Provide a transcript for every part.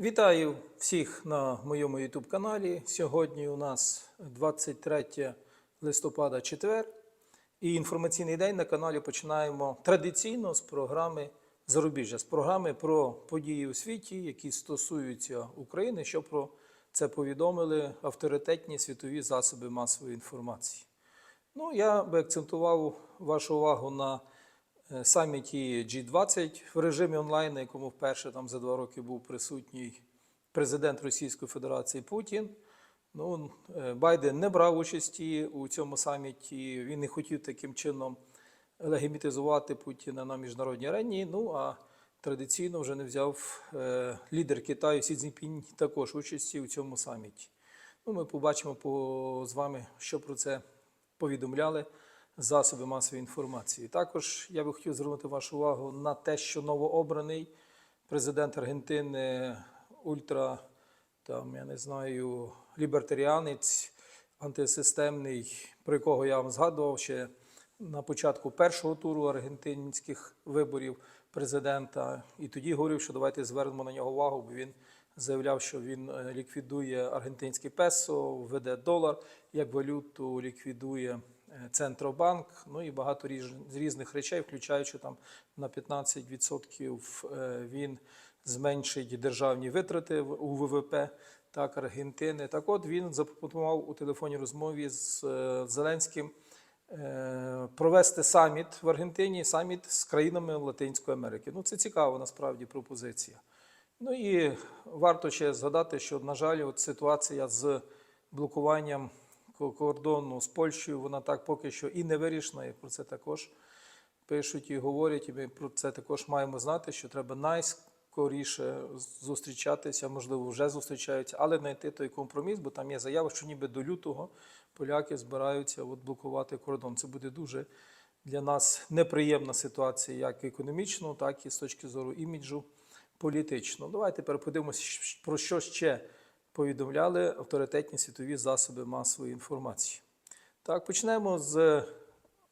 Вітаю всіх на моєму YouTube каналі. Сьогодні у нас 23 листопада, четвер. І інформаційний день на каналі починаємо традиційно з програми Зарубіжжя, з програми про події у світі, які стосуються України, що про це повідомили авторитетні світові засоби масової інформації. Ну, я би акцентував вашу увагу на саміті G20 в режимі онлайн, на якому вперше там за два роки був присутній президент Російської Федерації Путін. Ну, е, Байден не брав участі у цьому саміті. Він не хотів таким чином легімітизувати Путіна на міжнародній арені. Ну а традиційно вже не взяв е, лідер Китаю Сі Цзіньпінь також участі у цьому саміті. Ну, ми побачимо по, з вами, що про це повідомляли засоби масової інформації. Також я би хотів звернути вашу увагу на те, що новообраний президент Аргентини ультра, там, я не знаю, лібертаріанець, антисистемний, про якого я вам згадував ще на початку першого туру аргентинських виборів президента. І тоді говорив, що давайте звернемо на нього увагу, бо він заявляв, що він е, ліквідує аргентинський песо, введе долар як валюту, ліквідує Центробанк, ну і багато різних речей, включаючи там на 15% е, він зменшить державні витрати у ВВП так, Аргентини. Так от він запропонував у телефонній розмові з е, Зеленським е, провести саміт в Аргентині, саміт з країнами Латинської Америки. Ну, це цікава насправді пропозиція. Ну і варто ще згадати, що, на жаль, от ситуація з блокуванням кордону з Польщею, вона так поки що і не вирішена, і про це також пишуть і говорять, і ми про це також маємо знати, що треба найскоріше зустрічатися, можливо, вже зустрічаються, але знайти той компроміс, бо там є заява, що ніби до лютого поляки збираються от блокувати кордон. Це буде дуже для нас неприємна ситуація, як економічно, так і з точки зору іміджу політично. Давайте тепер подивимося, про що ще повідомляли авторитетні світові засоби масової інформації. Так, почнемо з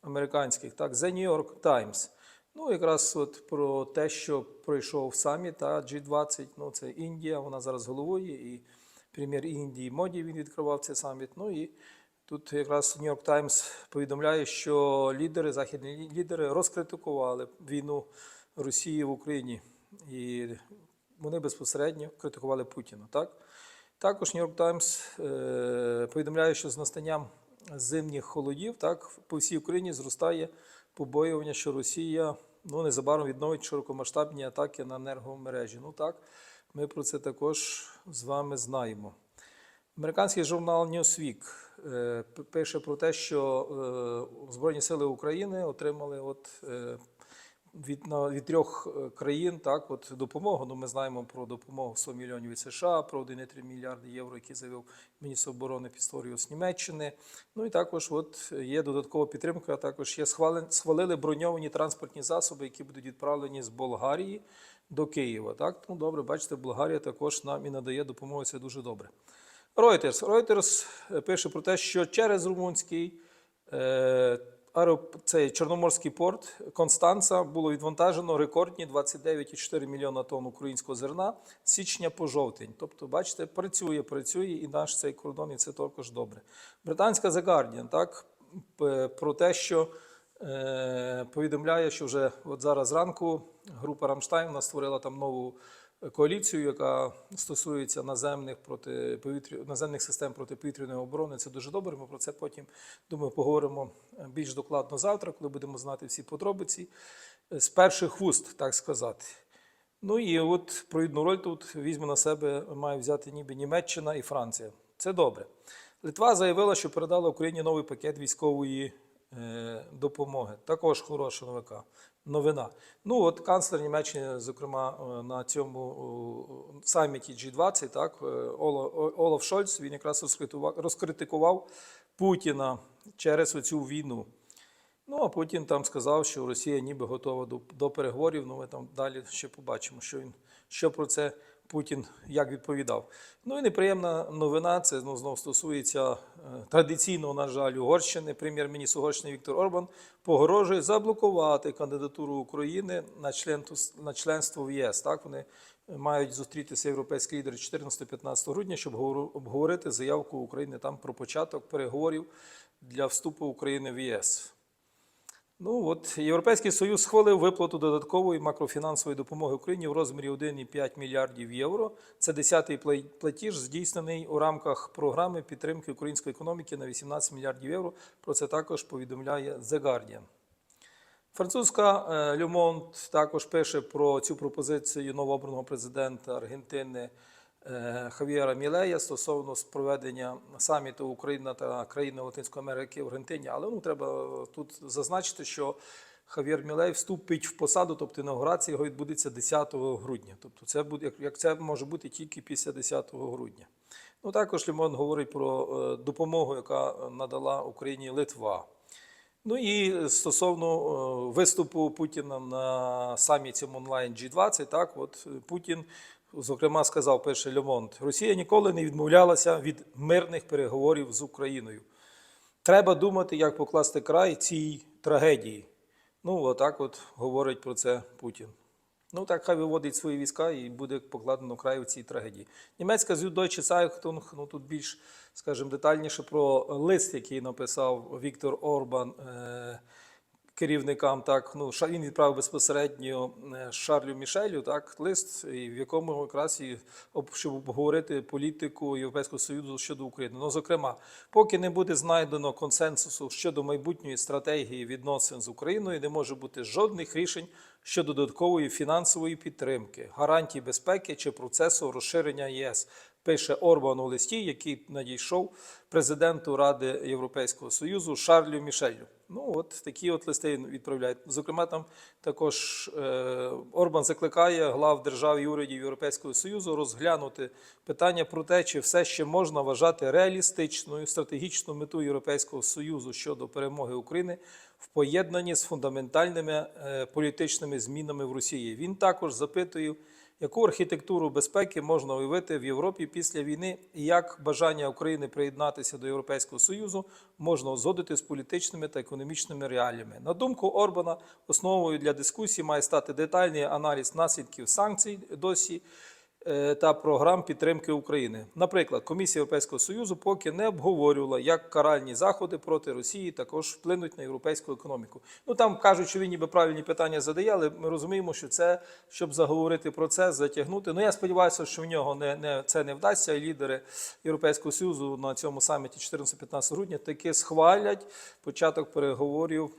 американських. Так, The New York Times. Ну, якраз от про те, що пройшов саміт та G20. Ну, це Індія, вона зараз головує, і прем'єр Індії Моді він відкривав цей саміт. Ну і тут якраз New York Times повідомляє, що лідери, західні лідери розкритикували війну Росії в Україні. І вони безпосередньо критикували Путіна. Так? Також New York Times е, повідомляє, що з настанням зимніх холодів так, по всій Україні зростає побоювання, що Росія ну, незабаром відновить широкомасштабні атаки на енергомережі. Ну так, ми про це також з вами знаємо. Американський журнал Newsweek е, пише про те, що е, Збройні сили України отримали от, від, на, від трьох е, країн так, от, допомогу. Ну, ми знаємо про допомогу 100 мільйонів від США, про 1,3 мільярди євро, які заявив міністр оборони Пісторіус Німеччини. Ну і також от, є додаткова підтримка, також є схвален, схвалили броньовані транспортні засоби, які будуть відправлені з Болгарії до Києва. Так? Ну, добре, бачите, Болгарія також нам і надає допомогу, це дуже добре. Reuters. Reuters е, пише про те, що через румунський е, аероп- цей Чорноморський порт Констанца було відвантажено рекордні 29,4 мільйона тонн українського зерна з січня по жовтень. Тобто, бачите, працює, працює і наш цей кордон, і це також добре. Британська The Guardian, так, про те, що е, повідомляє, що вже от зараз зранку група Рамштайн створила там нову коаліцію, яка стосується наземних протиповітря... наземних систем протиповітряної оборони. Це дуже добре. Ми про це потім думаю поговоримо більш докладно завтра, коли будемо знати всі подробиці з перших вуст, так сказати. Ну і от провідну роль тут візьме на себе, має взяти ніби Німеччина і Франція. Це добре. Литва заявила, що передала Україні новий пакет військової е, допомоги. Також хороша новика. Новина. Ну от канцлер Німеччини, зокрема, е, на цьому саміті G20, так, е, Олаф Шольц, він якраз розкритикував Путіна через оцю війну. Ну, а Путін там сказав, що Росія ніби готова до, до переговорів. Ну, ми там далі ще побачимо, що він що про це Путін як відповідав. Ну і неприємна новина. Це ну, знову стосується е, традиційного, на жаль, Угорщини. Прем'єр-міністр Угорщини Віктор Орбан погрожує заблокувати кандидатуру України на, на членство в ЄС. Так вони мають зустрітися європейські лідери 14-15 грудня, щоб обговорити заявку України там про початок переговорів для вступу України в ЄС. Ну от Європейський Союз схвалив виплату додаткової макрофінансової допомоги Україні в розмірі 1,5 мільярдів євро. Це 10-й платіж, здійснений у рамках програми підтримки української економіки на 18 мільярдів євро. Про це також повідомляє The Guardian. Французька е, Le також пише про цю пропозицію новообраного президента Аргентини е, Хавіера Мілея стосовно проведення саміту Україна та країни Латинської Америки в Аргентині. Але ну треба тут зазначити, що Хавіер Мілей вступить в посаду, тобто інаугурація його відбудеться 10 грудня. Тобто це буде як- це може бути тільки після 10 грудня. Ну також Лімон говорить про е, допомогу, яка надала Україні Литва. Ну і стосовно е, виступу Путіна на саміті онлайн G20, так от Путін зокрема сказав перший Льомонт, Росія ніколи не відмовлялася від мирних переговорів з Україною. Треба думати, як покласти край цій трагедії. Ну, отак от говорить про це Путін. Ну так хай виводить свої війська і буде покладено край у цій трагедії. Німецька Süddeutsche Zeitung, ну тут більш, скажімо, детальніше про лист, який написав Віктор Орбан е, керівникам. Так, ну, він відправив безпосередньо е, Шарлю Мішелю так, лист, в якому якраз і об- щоб обговорити політику Європейського Союзу щодо України. Ну, зокрема, поки не буде знайдено консенсусу щодо майбутньої стратегії відносин з Україною, не може бути жодних рішень щодо додаткової фінансової підтримки, гарантій безпеки чи процесу розширення ЄС. Пише Орбан у листі, який надійшов президенту Ради Європейського Союзу Шарлю Мішелю. Ну от такі от листи відправляють. Зокрема, там також е, Орбан закликає глав держав і урядів Європейського Союзу розглянути питання про те, чи все ще можна вважати реалістичною стратегічну мету Європейського Союзу щодо перемоги України в поєднанні з фундаментальними е, політичними змінами в Росії. Він також запитує, яку архітектуру безпеки можна уявити в Європі після війни, і як бажання України приєднатися до Європейського Союзу можна узгодити з політичними та економічними реаліями. На думку Орбана, основою для дискусії має стати детальний аналіз наслідків санкцій досі та програм підтримки України. Наприклад, Комісія Європейського Союзу поки не обговорювала, як каральні заходи проти Росії також вплинуть на європейську економіку. Ну там кажуть, що він ніби правильні питання задає, але ми розуміємо, що це щоб заговорити про це, затягнути. Ну я сподіваюся, що в нього не, не це не вдасться. І лідери Європейського Союзу на цьому саміті 14-15 грудня таки схвалять початок переговорів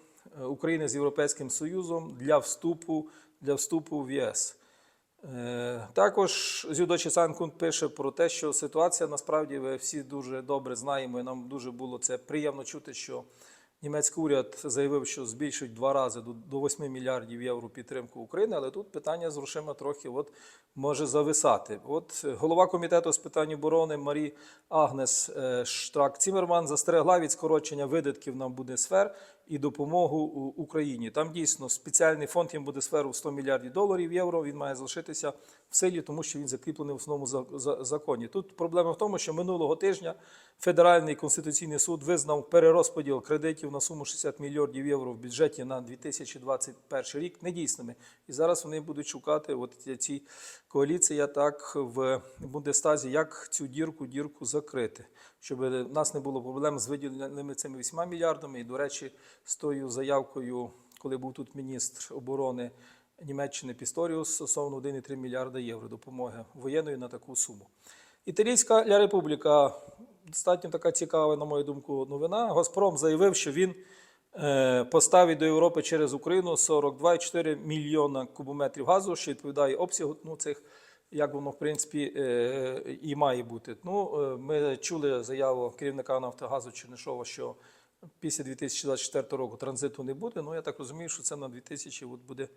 е, України з Європейським Союзом для вступу для вступу в ЄС. Е, Також Зюдочі Санкун пише про те, що ситуація насправді ви всі дуже добре знаємо, і нам дуже було це приємно чути, що німецький уряд заявив, що збільшить два рази до- до 8 мільярдів євро підтримку України, але тут питання з грошима трохи от може зависати. От голова комітету з питань оборони Марі Агнес е, Штрак Цімерман застерегла від скорочення видатків на Бундесфер і допомогу Україні. Там дійсно спеціальний фонд їм буде сферу 100 мільярдів доларів євро. Він має залишитися в силі, тому що він закріплений в основному за- за- законі. Тут проблема в тому, що минулого тижня Федеральний конституційний суд визнав перерозподіл кредитів на суму 60 мільярдів євро в бюджеті на 2021 рік недійсними. І зараз вони будуть шукати от ці коаліція так в Бундестазі, як цю дірку дірку закрити, щоб в нас не було проблем з виділеними цими 8 мільярдами. І, до речі, з тою заявкою, коли був тут міністр оборони Німеччини Пісторіус, стосовно 1,3 мільярда євро допомоги воєнної на таку суму. Італійська Ля Републіка достатньо така цікава, на мою думку, новина. Газпром заявив, що він е, поставить до Європи через Україну 42,4 мільйона кубометрів газу, що відповідає обсягу ну, цих, як воно в принципі е, і має бути. Ну, е, ми чули заяву керівника Нафтогазу Чернишова, що після 2024 року транзиту не буде. Ну я так розумію, що це на 2000 от буде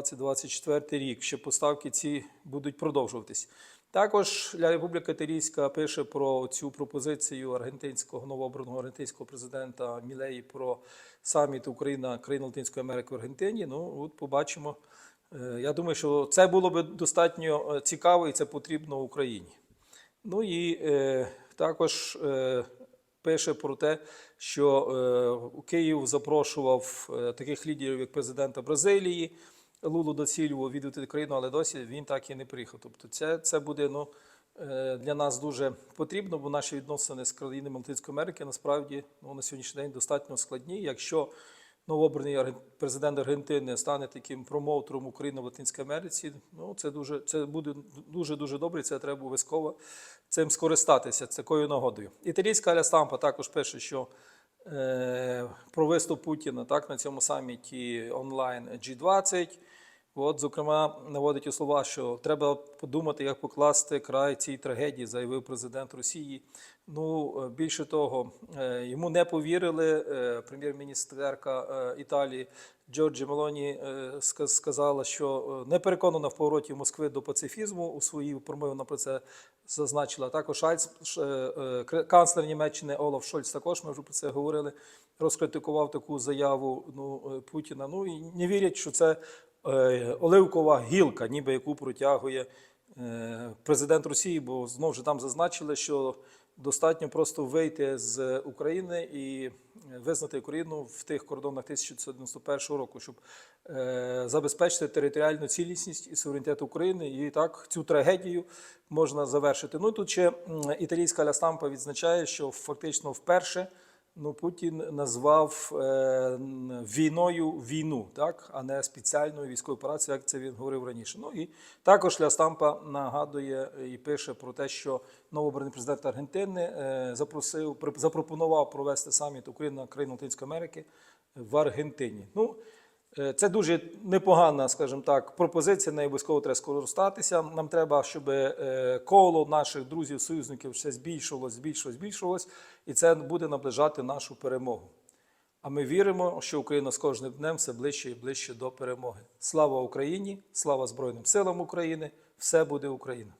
2024 рік. Ще поставки ці будуть продовжуватись. Також Ля Републіка Італійська пише про цю пропозицію аргентинського новообраного аргентинського президента Мілеї про саміт Україна країн Латинської Америки в Аргентині. Ну, от побачимо. Е, Я думаю, що це було би достатньо е, цікаво і це потрібно Україні. Ну і е, також е, пише про те, що е, Київ запрошував е, таких лідерів, як президента Бразилії Лулу до Сільву відвідати країну, але досі він так і не приїхав. Тобто, це, це буде ну, е, для нас дуже потрібно, бо наші відносини з країнами Латинської Америки насправді ну, на сьогоднішній день достатньо складні. Якщо новообраний президент Аргентини стане таким промоутером України в Латинській Америці, ну це дуже це буде дуже дуже добре. Це треба обов'язково цим скористатися такою нагодою. Італійська Аля Стампа також пише, що про виступ Путіна так на цьому саміті онлайн G20. От, зокрема, наводить у слова, що треба подумати, як покласти край цій трагедії, заявив президент Росії. Ну, е, більше того, е, йому не повірили. Е, Прем'єр-міністерка Італії Джорджі Мелоні сказала, що не переконана в повороті Москви до пацифізму. У своїй промові вона про це зазначила. Також кр- канцлер Німеччини Олаф Шольц, також ми вже про це говорили, розкритикував таку заяву ну, Путіна. Ну і не вірять, що це оливкова гілка, ніби яку протягує е, президент Росії, бо знову ж там зазначили, що достатньо просто вийти з України і визнати Україну в тих кордонах 1991 року, щоб е, забезпечити територіальну цілісність і суверенітет України. І так цю трагедію можна завершити. Ну тут ще італійська Ля Стампа відзначає, що фактично вперше. Ну, Путін назвав е, війною війну, так, а не спеціальною військовою операцією, як це він говорив раніше. Ну і також Ля Стампа нагадує і пише про те, що новообраний президент Аргентини е, запросив, при- запропонував провести саміт Україна країн Латинської Америки в Аргентині. Ну, Це дуже непогана, скажімо так, пропозиція, нею обов'язково треба скористатися. Нам треба, щоб е, коло наших друзів, союзників все збільшувалось, збільшувалось, збільшувалось, і це буде наближати нашу перемогу. А ми віримо, що Україна з кожним днем все ближче і ближче до перемоги. Слава Україні! Слава Збройним силам України! Все буде Україна!